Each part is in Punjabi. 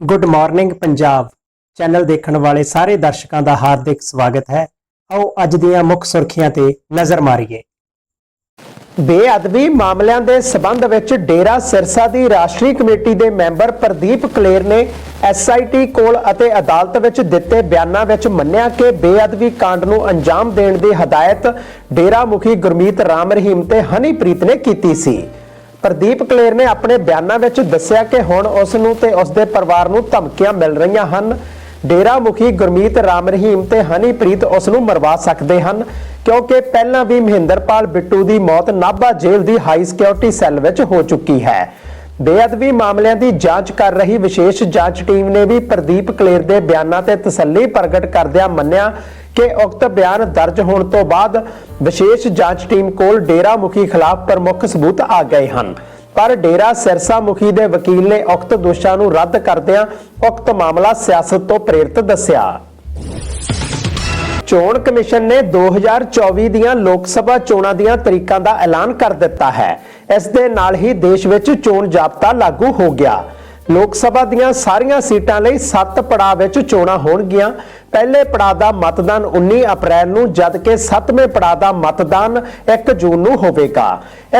ਗੁੱਡ ਮਾਰਨਿੰਗ ਪੰਜਾਬ ਚੈਨਲ ਦੇਖਣ ਵਾਲੇ ਸਾਰੇ ਦਰਸ਼ਕਾਂ ਦਾ ਹਾਰਦਿਕ ਸਵਾਗਤ ਹੈ। ਆਓ ਅੱਜ ਦੀਆਂ ਮੁੱਖ ਸੁਰਖੀਆਂ ਤੇ ਨਜ਼ਰ ਮਾਰੀਏ। ਬੇਅਦਬੀ ਮਾਮਲਿਆਂ ਦੇ ਸਬੰਧ ਵਿੱਚ ਡੇਰਾ ਸਿਰਸਾ ਦੀ ਰਾਸ਼ਟਰੀ ਕਮੇਟੀ ਦੇ ਮੈਂਬਰ ਪ੍ਰਦੀਪ ਕਲੇਰ ਨੇ ਐਸਆਈਟੀ ਕੋਲ ਅਤੇ ਅਦਾਲਤ ਵਿੱਚ ਦਿੱਤੇ ਬਿਆਨਾਂ ਵਿੱਚ ਮੰਨਿਆ ਕਿ ਬੇਅਦਬੀ ਕਾਂਡ ਨੂੰ ਅੰਜਾਮ ਦੇਣ ਦੀ ਹਦਾਇਤ ਡੇਰਾ ਮੁਖੀ ਗੁਰਮੀਤ ਰਾਮ ਰਹੀਮ ਤੇ ਹਨੀਪ੍ਰੀਤ ਨੇ ਕੀਤੀ ਸੀ। ਪ੍ਰਦੀਪ ਕਲੇਰ ਨੇ ਆਪਣੇ ਬਿਆਨਾਂ ਵਿੱਚ ਦੱਸਿਆ ਕਿ ਹੁਣ ਉਸ ਨੂੰ ਤੇ ਉਸ ਦੇ ਪਰਿਵਾਰ ਨੂੰ ਧਮਕੀਆਂ ਮਿਲ ਰਹੀਆਂ ਹਨ। ਡੇਰਾ ਮੁਖੀ ਗੁਰਮੀਤ ਰਾਮ ਰਹੀਮ ਤੇ ਹਨੀਪ੍ਰੀਤ ਉਸ ਨੂੰ ਮਰਵਾ ਸਕਦੇ ਹਨ, ਕਿਉਂਕਿ ਪਹਿਲਾਂ ਵੀ ਮਹਿੰਦਰਪਾਲ ਬਿੱਟੂ ਦੀ ਮੌਤ ਨਾਭਾ ਜੇਲ੍ਹ ਦੀ ਹਾਈ ਸਿਕਿਉਰਿਟੀ ਸੈੱਲ ਵਿੱਚ ਹੋ ਚੁੱਕੀ ਹੈ। ਬੇਅਦਬੀ ਮਾਮਲਿਆਂ ਦੀ ਜਾਂਚ ਕਰ ਰਹੀ ਵਿਸ਼ੇਸ਼ ਜਾਂਚ ਟੀਮ ਨੇ ਵੀ ਪ੍ਰਦੀਪ ਕਲੇਰ ਦੇ ਬਿਆਨਾਂ ਤੇ ਤਸੱਲੀ ਪ੍ਰਗਟ ਕਰਦਿਆਂ ਮੰਨਿਆ ਕਿ ਉਕਤ ਬਿਆਨ ਦਰਜ ਹੋਣ ਤੋਂ ਬਾਅਦ ਵਿਸ਼ੇਸ਼ ਜਾਂਚ ਟੀਮ ਕੋਲ ਡੇਰਾ ਮੁਖੀ ਖਿਲਾਫ ਪ੍ਰਮੁੱਖ ਸਬੂਤ ਆ ਗਏ ਹਨ। ਪਰ ਡੇਰਾ ਸਿਰਸਾ ਮੁਖੀ ਦੇ ਵਕੀਲ ਨੇ ਉਕਤ ਦੋਸ਼ਾਂ ਨੂੰ ਰੱਦ ਕਰਦਿਆਂ ਉਕਤ ਮਾਮਲਾ ਸਿਆਸਤ ਤੋਂ ਪ੍ਰੇਰਿਤ ਦੱਸਿਆ। ਚੋਣ ਕਮਿਸ਼ਨ ਨੇ 2024 ਦੀਆਂ ਲੋਕ ਸਭਾ ਚੋਣਾਂ ਦੀਆਂ ਤਰੀਕਾਂ ਦਾ ਐਲਾਨ ਕਰ ਦਿੱਤਾ ਹੈ। ਇਸ ਦੇ ਨਾਲ ਹੀ ਦੇਸ਼ ਵਿੱਚ ਚੋਣ ਜਾਬਤਾ ਲਾਗੂ ਹੋ ਗਿਆ। ਲੋਕ ਸਭਾ ਦੀਆਂ ਸਾਰੀਆਂ ਸੀਟਾਂ ਲਈ 7 ਪੜਾਅ ਵਿੱਚ ਚੋਣਾਂ ਹੋਣਗੀਆਂ। ਪਹਿਲੇ ਪੜਾਅ ਦਾ ਮਤਦਾਨ 19 ਅਪ੍ਰੈਲ ਨੂੰ, ਜਦਕਿ 7ਵੇਂ ਪੜਾਅ ਦਾ ਮਤਦਾਨ 1 ਜੂਨ ਨੂੰ ਹੋਵੇਗਾ।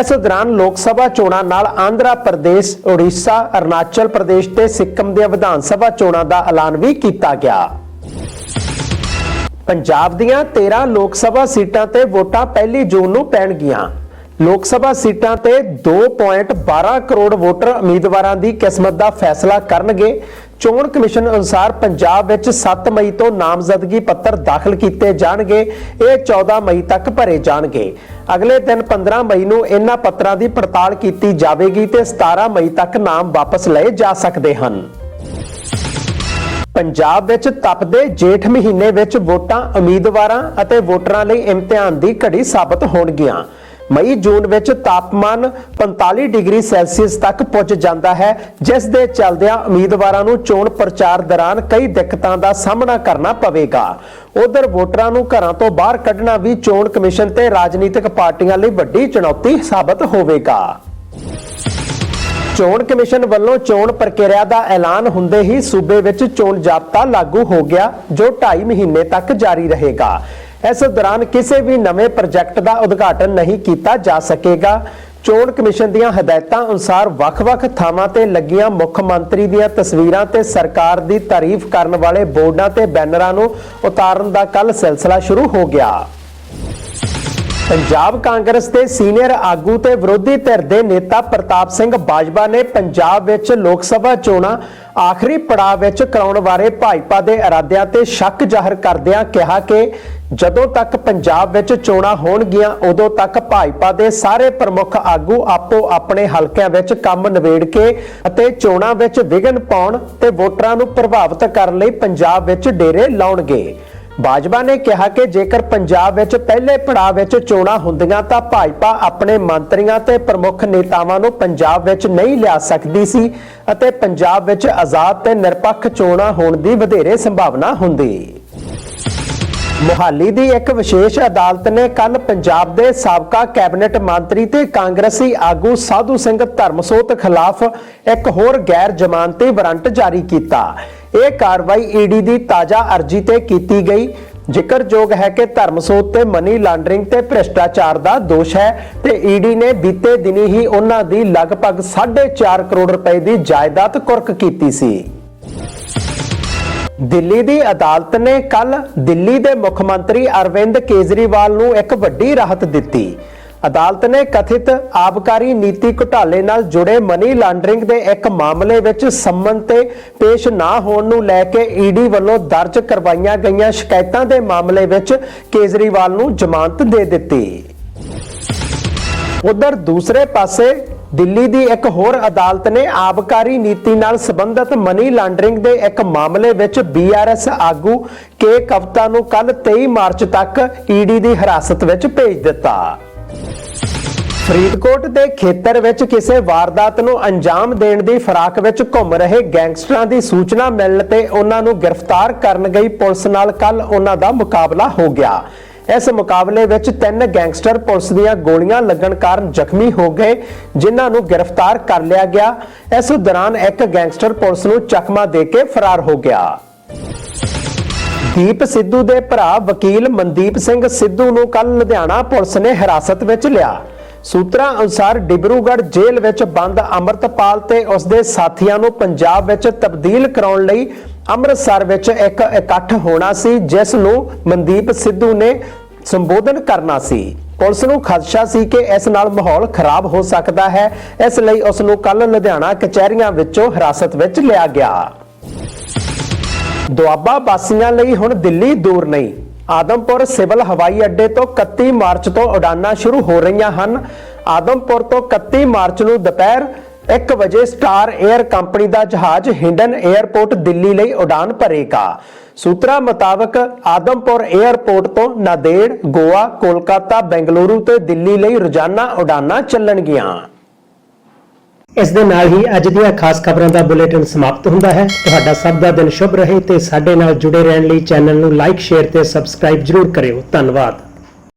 ਇਸ ਦੌਰਾਨ ਲੋਕ ਸਭਾ ਚੋਣਾਂ ਨਾਲ ਆਂਧਰਾ ਪ੍ਰਦੇਸ਼, ਉੜੀਸਾ, ਅਰੁਣਾਚਲ ਪ੍ਰਦੇਸ਼ ਤੇ ਸਿੱਕਮ ਦੀਆਂ ਵਿਧਾਨ ਸਭਾ ਚੋਣਾਂ ਦਾ ਐਲਾਨ ਵੀ ਕੀਤਾ ਗਿਆ। ਪੰਜਾਬ ਦੀਆਂ 13 ਲੋਕ ਸਭਾ ਸੀਟਾਂ ਤੇ ਵੋਟਾਂ ਪਹਿਲੀ ਜੂਨ ਨੂੰ ਪੈਣਗੀਆਂ। ਲੋਕ ਸਭਾ ਸੀਟਾਂ ਤੇ 2.12 ਕਰੋੜ ਵੋਟਰ ਉਮੀਦਵਾਰਾਂ ਦੀ ਕਿਸਮਤ ਦਾ ਫੈਸਲਾ ਕਰਨਗੇ। ਚੋਣ ਕਮਿਸ਼ਨ ਅਨੁਸਾਰ ਪੰਜਾਬ ਵਿੱਚ 7 ਮਈ ਤੋਂ ਨਾਮਜ਼ਦਗੀ ਪੱਤਰ ਦਾਖਲ ਕੀਤੇ ਜਾਣਗੇ। ਇਹ 14 ਮਈ ਤੱਕ ਭਰੇ ਜਾਣਗੇ। ਅਗਲੇ ਦਿਨ 15 ਮਈ ਨੂੰ ਇਹਨਾਂ ਪੱਤਰਾਂ ਦੀ ਪੜਤਾਲ ਕੀਤੀ ਜਾਵੇਗੀ ਤੇ 17 ਮਈ ਤੱਕ ਨਾਮ ਵਾਪਸ ਲਏ ਜਾ ਸਕਦੇ ਹਨ। ਪੰਜਾਬ ਵਿੱਚ ਤਪਦੇ ਜੇਠ ਮਹੀਨੇ ਵਿੱਚ ਵੋਟਾਂ ਉਮੀਦਵਾਰਾਂ ਅਤੇ ਵੋਟਰਾਂ ਲਈ ਇਮਤਿਹਾਨ ਦੀ ਘੜੀ ਸਾਬਤ ਹੋਣਗੀਆਂ। ਮਈ ਜੂਨ ਵਿੱਚ ਤਾਪਮਾਨ 45 ਡਿਗਰੀ ਸੈਲਸੀਅਸ ਤੱਕ ਪਹੁੰਚ ਜਾਂਦਾ ਹੈ, ਜਿਸ ਦੇ ਚੱਲਦਿਆਂ ਉਮੀਦਵਾਰਾਂ ਨੂੰ ਚੋਣ ਪ੍ਰਚਾਰ ਦੌਰਾਨ ਕਈ ਦਿੱਕਤਾਂ ਦਾ ਸਾਹਮਣਾ ਕਰਨਾ ਪਵੇਗਾ। ਉਧਰ ਵੋਟਰਾਂ ਨੂੰ ਘਰਾਂ ਤੋਂ ਬਾਹਰ ਕੱਢਣਾ ਵੀ ਚੋਣ ਕਮਿਸ਼ਨ ਤੇ ਰਾਜਨੀਤਿਕ ਪਾਰਟੀਆਂ ਲਈ ਵੱਡੀ ਚੁਣੌਤੀ ਸਾਬਤ ਹੋਵੇਗਾ। ਚੋਣ ਕਮਿਸ਼ਨ ਵੱਲੋਂ ਚੋਣ ਪ੍ਰਕਿਰਿਆ ਦਾ ਐਲਾਨ ਹੁੰਦੇ ਹੀ ਸੂਬੇ ਵਿੱਚ ਚੋਣ ਜਾਬਤਾ ਲਾਗੂ ਹੋ ਗਿਆ, ਜੋ 2.5 ਮਹੀਨੇ ਤੱਕ ਜਾਰੀ ਰਹੇਗਾ। ਇਸ ਦੌਰਾਨ ਕਿਸੇ ਵੀ ਨਵੇਂ ਪ੍ਰੋਜੈਕਟ ਦਾ ਉਦਘਾਟਨ ਨਹੀਂ ਕੀਤਾ ਜਾ ਸਕੇਗਾ। ਚੋਣ ਕਮਿਸ਼ਨ ਦੀਆਂ ਹਦਾਇਤਾਂ ਅਨੁਸਾਰ ਵੱਖ-ਵੱਖ ਥਾਵਾਂ ਤੇ ਲੱਗੀਆਂ ਮੁੱਖ ਮੰਤਰੀ ਦੀਆਂ ਤਸਵੀਰਾਂ ਤੇ ਸਰਕਾਰ ਦੀ ਤਾਰੀਫ ਕਰਨ ਵਾਲੇ ਬੋਰਡਾਂ ਤੇ ਬੈਨਰਾਂ ਨੂੰ ਉਤਾਰਨ ਦਾ ਕੱਲ ਸਿਲਸਿਲਾ ਸ਼ੁਰੂ ਹੋ ਗਿਆ। ਪੰਜਾਬ ਕਾਂਗਰਸ ਦੇ ਸੀਨੀਅਰ ਆਗੂ ਤੇ ਵਿਰੋਧੀ ਧਿਰ ਦੇ ਨੇਤਾ ਪ੍ਰਤਾਪ ਸਿੰਘ ਬਾਜਵਾ ਨੇ ਪੰਜਾਬ ਵਿੱਚ ਲੋਕ ਸਭਾ ਚੋਣਾਂ ਆਖਰੀ ਪੜਾਅ ਵਿੱਚ ਕਰਾਉਣ ਬਾਰੇ ਭਾਜਪਾ ਦੇ ਇਰਾਦਿਆਂ ਤੇ ਸ਼ੱਕ ਜ਼ਾਹਰ ਕਰਦਿਆਂ ਕਿਹਾ ਕਿ ਜਦੋਂ ਤੱਕ ਪੰਜਾਬ ਵਿੱਚ ਚੋਣਾਂ ਹੋਣਗੀਆਂ, ਉਦੋਂ ਤੱਕ ਭਾਜਪਾ ਦੇ ਸਾਰੇ ਪ੍ਰਮੁੱਖ ਆਗੂ ਆਪੋ ਆਪਣੇ ਹਲਕਿਆਂ ਵਿੱਚ ਕੰਮ ਨਿਬੇੜ ਕੇ ਅਤੇ ਚੋਣਾਂ ਵਿੱਚ ਵਿਘਨ ਪਾਉਣ ਤੇ ਵੋਟਰਾਂ ਨੂੰ ਪ੍ਰਭਾਵਿਤ ਕਰਨ ਲਈ ਪੰਜਾਬ ਵਿੱਚ ਡੇਰੇ ਲਾਉਣਗੇ। ਬਾਜਵਾ ਨੇ ਕਿਹਾ ਕਿ ਜੇਕਰ ਪੰਜਾਬ ਵਿੱਚ ਪਹਿਲੇ ਪੜਾਅ ਵਿੱਚ ਚੋਣਾਂ ਹੁੰਦੀਆਂ ਤਾਂ ਭਾਜਪਾ ਆਪਣੇ ਮੰਤਰੀਆਂ ਤੇ ਪ੍ਰਮੁੱਖ ਨੇਤਾਵਾਂ ਨੂੰ ਪੰਜਾਬ ਵਿੱਚ ਨਹੀਂ ਲਿਆ ਸਕਦੀ ਸੀ ਅਤੇ ਪੰਜਾਬ ਵਿੱਚ ਆਜ਼ਾਦ ਤੇ ਨਿਰਪੱਖ ਚੋਣਾਂ ਹੋਣ ਦੀ ਵਧੇਰੇ ਸੰਭਾਵਨਾ ਹੁੰਦੀ। ਮੁਹਾਲੀ ਦੀ ਇੱਕ ਵਿਸ਼ੇਸ਼ ਅਦਾਲਤ ਨੇ ਕੱਲ ਪੰਜਾਬ ਦੇ ਸਾਬਕਾ ਕੈਬਨਿਟ ਮੰਤਰੀ ਤੇ ਕਾਂਗਰਸੀ ਆਗੂ ਸਾਧੂ ਸਿੰਘ ਧਰਮਸੋਤ ਖਿਲਾਫ ਇੱਕ ਹੋਰ ਗੈਰ ਜ਼ਮਾਨਤੀ ਵਾਰੰਟ ਜਾਰੀ ਕੀਤਾ। ਇਹ ਕਾਰਵਾਈ ਈਡੀ ਦੀ ਤਾਜ਼ਾ ਅਰਜ਼ੀ ਤੇ ਕੀਤੀ ਗਈ। ਜ਼ਿਕਰਯੋਗ ਹੈ ਕਿ ਧਰਮਸੋਤ ਤੇ ਮਨੀ ਲਾਂਡਰਿੰਗ ਤੇ ਭ੍ਰਿਸ਼ਟਾਚਾਰ ਦਾ ਦੋਸ਼ ਹੈ ਤੇ ਈਡੀ ਨੇ ਬੀਤੇ ਦਿਨੀ ਹੀ ਉਹਨਾਂ ਦੀ ਲਗਭਗ 4.5 ਕਰੋੜ ਰੁਪਏ ਦੀ ਜਾਇਦਾਦ ਕੁਰਕ ਕੀਤੀ ਸੀ। ਦਿੱਲੀ ਦੀ ਅਦਾਲਤ ਨੇ ਕੱਲ ਦਿੱਲੀ ਦੇ ਮੁੱਖ ਮੰਤਰੀ ਅਰਵਿੰਦ ਕੇਜਰੀਵਾਲ ਨੂੰ ਇੱਕ ਵੱਡੀ ਰਾਹਤ ਦਿੱਤੀ। ਅਦਾਲਤ ਨੇ ਕਥਿਤ ਆਬਕਾਰੀ ਨੀਤੀ ਘੁਟਾਲੇ ਨਾਲ ਜੁੜੇ ਮਨੀ ਲਾਂਡਰਿੰਗ ਦੇ ਇੱਕ ਮਾਮਲੇ ਵਿੱਚ ਸੰਮਨ ਤੇ ਪੇਸ਼ ਨਾ ਹੋਣ ਨੂੰ ਲੈ ਕੇ ਈਡੀ ਵੱਲੋਂ ਦਰਜ ਕਰਵਾਈਆਂ ਗਈਆਂ ਸ਼ਿਕਾਇਤਾਂ ਦੇ ਮਾਮਲੇ ਵਿੱਚ ਕੇਜਰੀਵਾਲ ਨੂੰ ਜ਼ਮਾਨਤ ਦੇ ਦਿੱਤੀ। ਉਧਰ ਦੂਸਰੇ ਪਾਸੇ ਦਿੱਲੀ ਦੀ ਇੱਕ ਹੋਰ ਅਦਾਲਤ ਨੇ ਆਬਕਾਰੀ ਨੀਤੀ ਨਾਲ ਸੰਬੰਧਿਤ ਮਨੀ ਲਾਂਡਰਿੰਗ ਦੇ ਇੱਕ ਮਾਮਲੇ ਵਿੱਚ ਬੀਆਰਐਸ ਆਗੂ ਕੇ ਕਵਤਾ ਨੂੰ ਕੱਲ 23 ਮਾਰਚ ਤੱਕ ਈਡੀ ਦੀ ਹਿਰਾਸਤ ਵਿੱਚ ਭੇਜ ਦਿੱਤਾ। ਫਰੀਦਕੋਟ ਦੇ ਖੇਤਰ ਵਿੱਚ ਕਿਸੇ ਵਾਰਦਾਤ ਨੂੰ ਅੰਜਾਮ ਦੇਣ ਦੀ ਫਰਾਕ ਵਿੱਚ ਘੁੰਮ ਰਹੇ ਗੈਂਗਸਟਰਾਂ ਦੀ ਸੂਚਨਾ ਮਿਲਣ ਤੇ ਉਹਨਾਂ ਨੂੰ ਗ੍ਰਿਫਤਾਰ ਕਰਨ ਗਈ ਪੁਲਿਸ ਨਾਲ ਕੱਲ ਉਹਨਾਂ ਦਾ ਮੁਕਾਬਲਾ ਹੋ ਗਿਆ। ਇਸ ਮੁਕਾਬਲੇ ਵਿੱਚ ਤਿੰਨ ਗੈਂਗਸਟਰ ਪੁਲਿਸ ਦੀਆਂ ਗੋਲੀਆਂ ਲੱਗਣ ਕਾਰਨ ਜ਼ਖਮੀ ਹੋ ਗਏ, ਜਿਨ੍ਹਾਂ ਨੂੰ ਗ੍ਰਿਫਤਾਰ ਕਰ ਲਿਆ ਗਿਆ। ਇਸ ਦੌਰਾਨ ਇੱਕ ਗੈਂਗਸਟਰ ਪੁਲਿਸ ਨੂੰ ਚਕਮਾ ਦੇ ਕੇ ਫਰਾਰ ਹੋ ਗਿਆ। ਦੀਪ ਸਿੱਧੂ ਦੇ ਭਰਾ ਵਕੀਲ ਮਨਦੀਪ ਸਿੰਘ ਸਿੱਧੂ ਨੂੰ ਕੱਲ ਲੁਧਿਆਣਾ ਪੁਲਿਸ ਨੇ ਹਿਰਾਸਤ ਵਿੱਚ ਲਿਆ। ਸੂਤਰਾਂ ਅਨੁਸਾਰ ਡਿਬਰੂਗੜ੍ਹ ਜੇਲ੍ਹ ਵਿੱਚ ਬੰਦ ਅਮਰਤਪਾਲ ਤੇ ਉਸ ਦੇ ਸਾਥੀਆਂ ਨੂੰ ਪੰਜਾਬ ਵਿੱਚ ਤਬਦੀਲ ਕਰਾਉਣ ਲਈ ਅੰਮ੍ਰਿਤਸਰ ਵਿੱਚ ਇੱਕ ਇਕੱਠ ਹੋਣਾ ਸੀ, ਜਿਸ ਨੂੰ ਮਨਦੀਪ ਸਿੱਧੂ ਨੇ ਸੰਬੋਧਨ ਕਰਨਾ ਸੀ। ਪੁਲਿਸ ਨੂੰ ਖਦਸ਼ਾ ਸੀ ਕਿ ਇਸ ਨਾਲ ਮਾਹੌਲ ਖਰਾਬ ਹੋ ਸਕਦਾ ਹੈ। ਇਸ ਲਈ ਉਸ ਨੂੰ ਕੱਲ ਲੁਧਿਆਣਾ ਕਚਹਿਰੀਆਂ ਵਿੱਚੋਂ ਹਿਰਾਸਤ ਵਿੱਚ ਲਿਆ ਗਿਆ। ਦੁਆਬਾ ਵਾਸੀਆਂ ਲਈ ਹੁਣ ਦਿੱਲੀ ਦੂਰ ਨਹੀਂ। ਆਦਮਪੁਰ ਸਿਵਲ ਹਵਾਈ ਅੱਡੇ ਤੋਂ 31 ਮਾਰਚ ਤੋਂ ਉਡਾਨਾਂ ਸ਼ੁਰੂ ਹੋ ਰਹੀਆਂ ਹਨ। ਆਦਮਪੁਰ ਤੋਂ 31 ਮਾਰਚ ਨੂੰ ਦੁਪਹਿਰ 1 ਵਜੇ ਸਟਾਰ 에ਅਰ ਕੰਪਨੀ ਦਾ ਜਹਾਜ਼ ਹਿੰਡਨ 에ਅਰਪੋਰਟ ਦਿੱਲੀ ਲਈ ਉਡਾਨ ਭਰੇਗਾ। ਸੂਤਰਾ ਮੁਤਾਬਕ ਆਦਮਪੁਰ 에ਅਰਪੋਰਟ ਤੋਂ ਨਾਦੇੜ, ਗੋਆ, ਕੋਲਕਾਤਾ, ਬੈਂਗਲੁਰੂ ਤੇ ਦਿੱਲੀ ਲਈ ਰੋਜ਼ਾਨਾ ਉਡਾਨਾਂ ਚੱਲਣਗੀਆਂ। ਇਸ ਦੇ ਨਾਲ ਹੀ ਅੱਜ ਦੀਆਂ ਖਾਸ ਖਬਰਾਂ ਦਾ ਬੁਲੇਟਿਨ ਸਮਾਪਤ ਹੁੰਦਾ ਹੈ। ਤੁਹਾਡਾ ਸਭ ਦਾ ਦਿਨ ਸ਼ੁਭ ਰਹੇ ਤੇ ਸਾਡੇ ਨਾਲ ਜੁੜੇ ਰਹਿਣ ਲਈ ਚੈਨਲ ਨੂੰ ਲਾਈਕ, ਸ਼ੇਅਰ ਤੇ ਸਬਸਕ੍ਰਾਈਬ ਜ਼ਰੂਰ ਕਰਿਓ। ਧੰਨਵਾਦ।